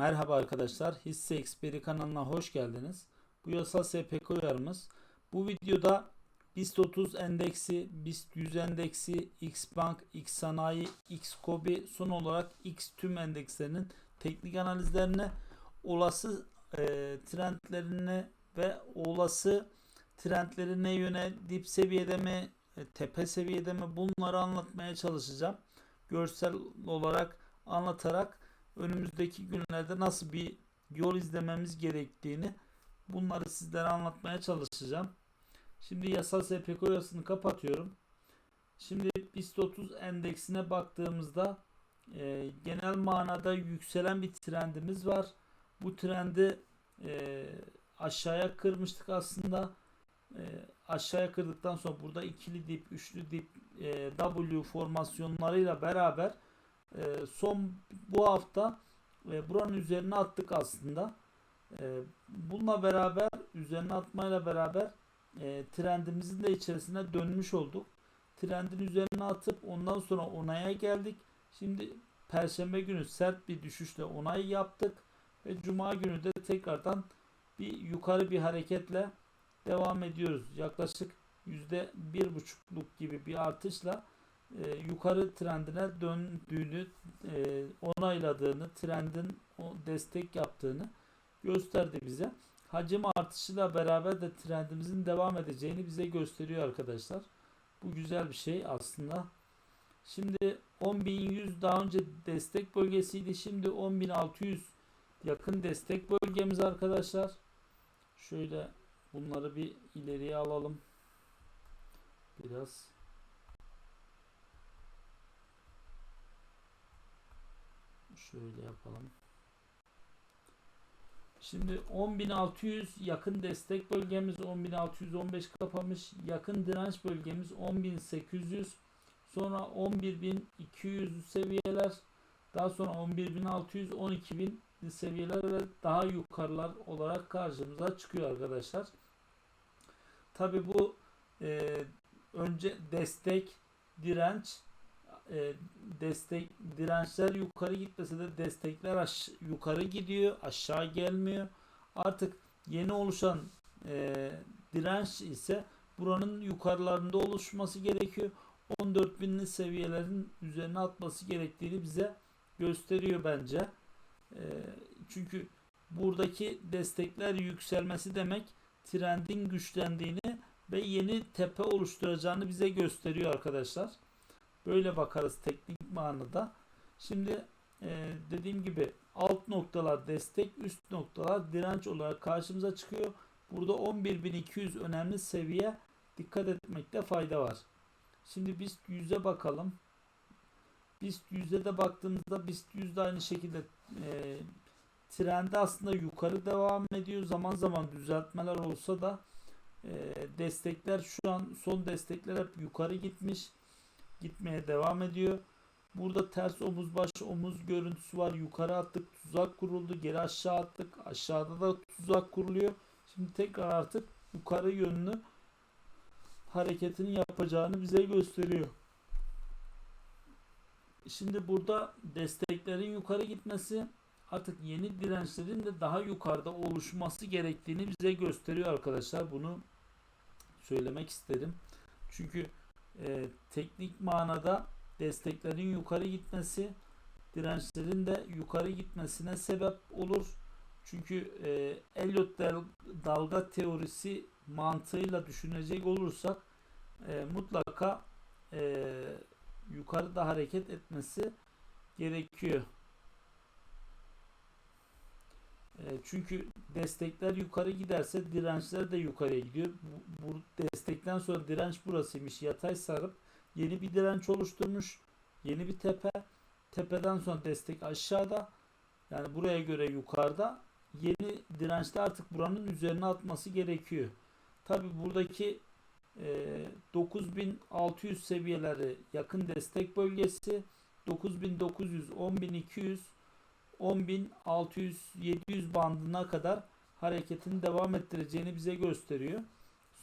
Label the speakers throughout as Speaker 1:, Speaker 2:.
Speaker 1: Merhaba arkadaşlar, Hisse Experi kanalına hoş geldiniz. Bu yasal SPK uyarımız. Bu videoda BIST 30 endeksi, BIST 100 endeksi, Xbank, X Sanayi, X Kobi son olarak X tüm endekslerinin teknik analizlerine, olası e, trendlerine ve olası trendlerine yöne dip seviyede mi, e, tepe seviyede mi bunları anlatmaya çalışacağım. Görsel olarak anlatarak önümüzdeki günlerde nasıl bir yol izlememiz gerektiğini bunları sizlere anlatmaya çalışacağım. Şimdi yasal SPK uyarısını kapatıyorum. Şimdi BIST 30 endeksine baktığımızda e, genel manada yükselen bir trendimiz var. Bu trendi e, aşağıya kırmıştık aslında. E, aşağıya kırdıktan sonra burada ikili dip, üçlü dip, e, W formasyonlarıyla beraber e, son bu hafta e, buranın üzerine attık aslında. E, bununla beraber üzerine atmayla beraber e, trendimizin de içerisine dönmüş olduk. Trendin üzerine atıp ondan sonra onaya geldik. Şimdi Perşembe günü sert bir düşüşle onay yaptık ve Cuma günü de tekrardan bir yukarı bir hareketle devam ediyoruz. Yaklaşık yüzde bir buçukluk gibi bir artışla e, yukarı trendine döndüğünü e, onayladığını, trendin o destek yaptığını gösterdi bize. Hacim artışıyla beraber de trendimizin devam edeceğini bize gösteriyor arkadaşlar. Bu güzel bir şey aslında. Şimdi 10.100 daha önce destek bölgesiydi. Şimdi 10.600 yakın destek bölgemiz arkadaşlar. Şöyle bunları bir ileriye alalım. Biraz Şöyle yapalım. Şimdi 10.600 yakın destek bölgemiz 10.615 kapamış. Yakın direnç bölgemiz 10.800. Sonra 11.200 seviyeler. Daha sonra 11.600, 12.000 seviyeler ve daha yukarılar olarak karşımıza çıkıyor arkadaşlar. Tabi bu e, önce destek, direnç e, destek dirençler yukarı gitmese de destekler aş yukarı gidiyor aşağı gelmiyor. Artık yeni oluşan e, direnç ise buranın yukarılarında oluşması gerekiyor. 14.000'li seviyelerin üzerine atması gerektiğini bize gösteriyor bence. E, çünkü buradaki destekler yükselmesi demek trendin güçlendiğini ve yeni tepe oluşturacağını bize gösteriyor arkadaşlar. Böyle bakarız teknik manada. Şimdi e, dediğim gibi alt noktalar destek, üst noktalar direnç olarak karşımıza çıkıyor. Burada 11.200 önemli seviye dikkat etmekte fayda var. Şimdi BIST 100'e bakalım. BIST 100'e de baktığımızda BIST 100 de aynı şekilde e, trendi aslında yukarı devam ediyor. Zaman zaman düzeltmeler olsa da e, destekler şu an son destekler hep yukarı gitmiş gitmeye devam ediyor. Burada ters omuz baş omuz görüntüsü var. Yukarı attık tuzak kuruldu. Geri aşağı attık. Aşağıda da tuzak kuruluyor. Şimdi tekrar artık yukarı yönlü hareketini yapacağını bize gösteriyor. Şimdi burada desteklerin yukarı gitmesi artık yeni dirençlerin de daha yukarıda oluşması gerektiğini bize gösteriyor arkadaşlar. Bunu söylemek isterim. Çünkü e, teknik manada desteklerin yukarı gitmesi dirençlerin de yukarı gitmesine sebep olur. Çünkü e, Elliot dalga teorisi mantığıyla düşünecek olursak e, mutlaka e, yukarıda hareket etmesi gerekiyor. E, çünkü destekler yukarı giderse dirençler de yukarıya gidiyor. Bu, bu destekten sonra direnç burasıymış. Yatay sarıp yeni bir direnç oluşturmuş. Yeni bir tepe. Tepeden sonra destek aşağıda. Yani buraya göre yukarıda. Yeni dirençte artık buranın üzerine atması gerekiyor. Tabi buradaki e, 9600 seviyeleri yakın destek bölgesi. 9900, 10200 10.600-700 bandına kadar hareketini devam ettireceğini bize gösteriyor.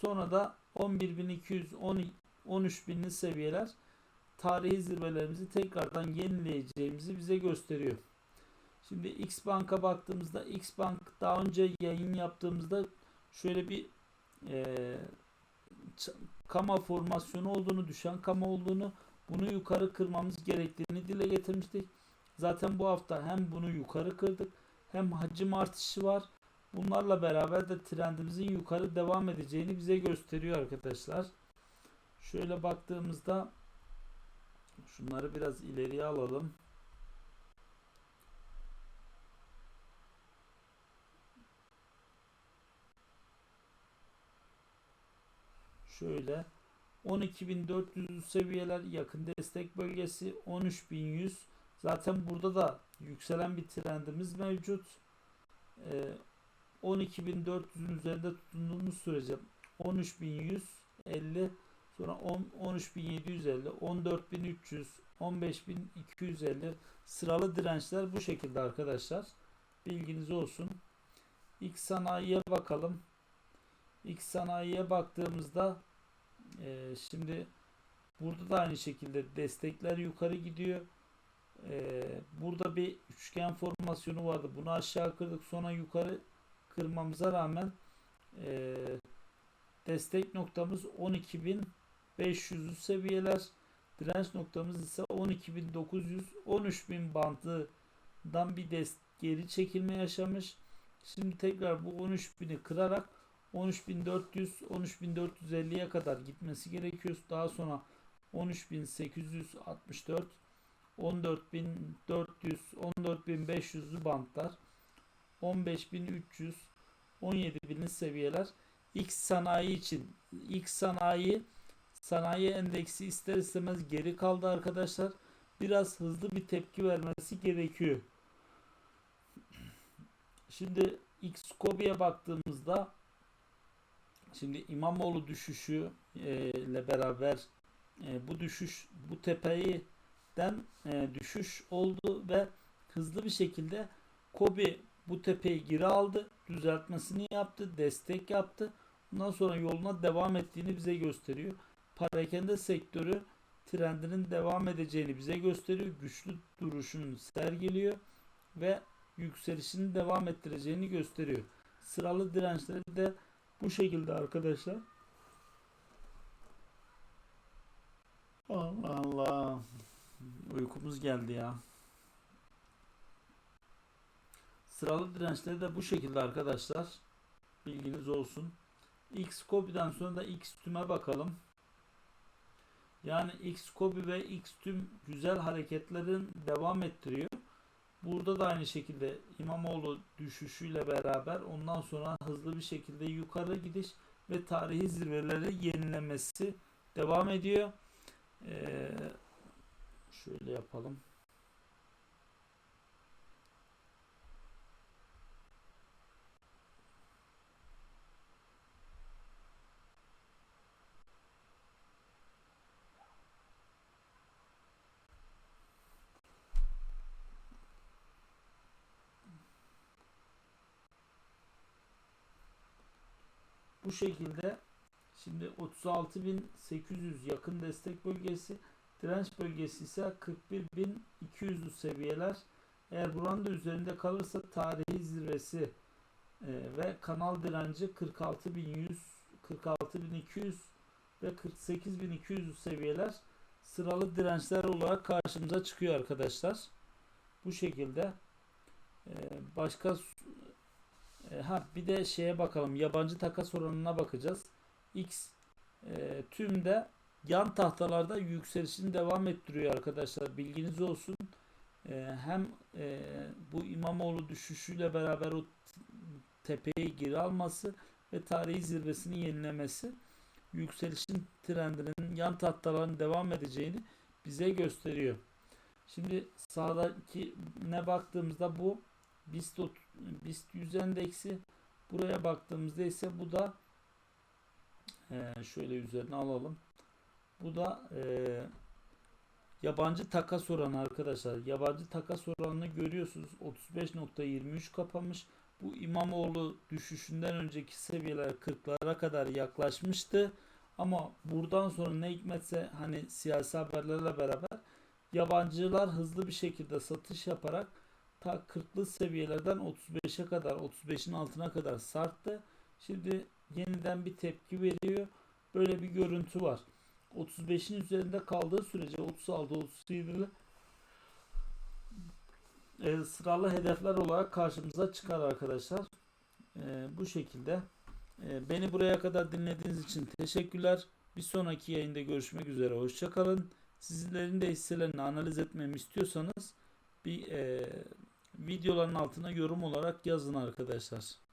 Speaker 1: Sonra da 11.200-13.000'li seviyeler tarihi zirvelerimizi tekrardan yenileyeceğimizi bize gösteriyor. Şimdi X Bank'a baktığımızda X Bank daha önce yayın yaptığımızda şöyle bir ç- kama formasyonu olduğunu, düşen kama olduğunu, bunu yukarı kırmamız gerektiğini dile getirmiştik. Zaten bu hafta hem bunu yukarı kırdık hem hacim artışı var. Bunlarla beraber de trendimizin yukarı devam edeceğini bize gösteriyor arkadaşlar. Şöyle baktığımızda şunları biraz ileriye alalım. Şöyle 12.400 seviyeler yakın destek bölgesi 13.100 zaten burada da yükselen bir trendimiz mevcut. Ee, 12.400'ün üzerinde tutunduğumuz sürece 13.150 sonra 10 13.750 14.300 15.250 sıralı dirençler bu şekilde arkadaşlar. Bilginiz olsun. X sanayiye bakalım. X sanayiye baktığımızda e, şimdi burada da aynı şekilde destekler yukarı gidiyor. E, burada bir üçgen formasyonu vardı. Bunu aşağı kırdık. Sonra yukarı kırmamıza rağmen e, destek noktamız 12.500 seviyeler. Direnç noktamız ise 12.900 13.000 bandından bir des geri çekilme yaşamış. Şimdi tekrar bu 13.000'i kırarak 13.400 13.450'ye kadar gitmesi gerekiyor. Daha sonra 13.864 14.400 14.500'lü bantlar 15.300 17.000'li seviyeler X sanayi için X sanayi sanayi endeksi ister istemez geri kaldı arkadaşlar. Biraz hızlı bir tepki vermesi gerekiyor. Şimdi X Kobi'ye baktığımızda Şimdi İmamoğlu düşüşü ile beraber e, bu düşüş bu tepeyden e, düşüş oldu ve hızlı bir şekilde Kobi bu tepeyi geri aldı, düzeltmesini yaptı, destek yaptı. Bundan sonra yoluna devam ettiğini bize gösteriyor. Parakende sektörü trendinin devam edeceğini bize gösteriyor. Güçlü duruşunu sergiliyor ve yükselişini devam ettireceğini gösteriyor. Sıralı dirençleri de bu şekilde arkadaşlar. Allah Allah. Uykumuz geldi ya. Sıralı dirençleri de bu şekilde arkadaşlar. Bilginiz olsun. X Kobi'den sonra da X tüme bakalım. Yani X Kobi ve X tüm güzel hareketlerin devam ettiriyor. Burada da aynı şekilde İmamoğlu düşüşüyle beraber ondan sonra hızlı bir şekilde yukarı gidiş ve tarihi zirveleri yenilemesi devam ediyor. Ee, şöyle yapalım. Bu şekilde şimdi 36.800 yakın destek bölgesi direnç bölgesi ise 41.200 seviyeler eğer buranın da üzerinde kalırsa tarihi zirvesi e, ve kanal direnci 46.100 46.200 ve 48.200 seviyeler sıralı dirençler olarak karşımıza çıkıyor arkadaşlar. Bu şekilde e, başka e, ha bir de şeye bakalım. Yabancı takas oranına bakacağız. X e, tümde yan tahtalarda yükselişini devam ettiriyor arkadaşlar. Bilginiz olsun. E, hem e, bu İmamoğlu düşüşüyle beraber o tepeyi geri alması ve tarihi zirvesini yenilemesi yükselişin trendinin yan tahtaların devam edeceğini bize gösteriyor. Şimdi sağdaki ne baktığımızda bu BIST, BIST 100 endeksi buraya baktığımızda ise bu da e, şöyle üzerine alalım. Bu da e, yabancı takas oranı arkadaşlar. Yabancı takas oranını görüyorsunuz. 35.23 kapamış. Bu İmamoğlu düşüşünden önceki seviyeler 40'lara kadar yaklaşmıştı. Ama buradan sonra ne hikmetse hani siyasi haberlerle beraber yabancılar hızlı bir şekilde satış yaparak ta 40'lı seviyelerden 35'e kadar 35'in altına kadar sarktı. Şimdi yeniden bir tepki veriyor. Böyle bir görüntü var. 35'in üzerinde kaldığı sürece 36 37'li e, sıralı hedefler olarak karşımıza çıkar arkadaşlar. E, bu şekilde. E, beni buraya kadar dinlediğiniz için teşekkürler. Bir sonraki yayında görüşmek üzere. Hoşçakalın. Sizlerin de hisselerini analiz etmemi istiyorsanız bir e, videoların altına yorum olarak yazın arkadaşlar.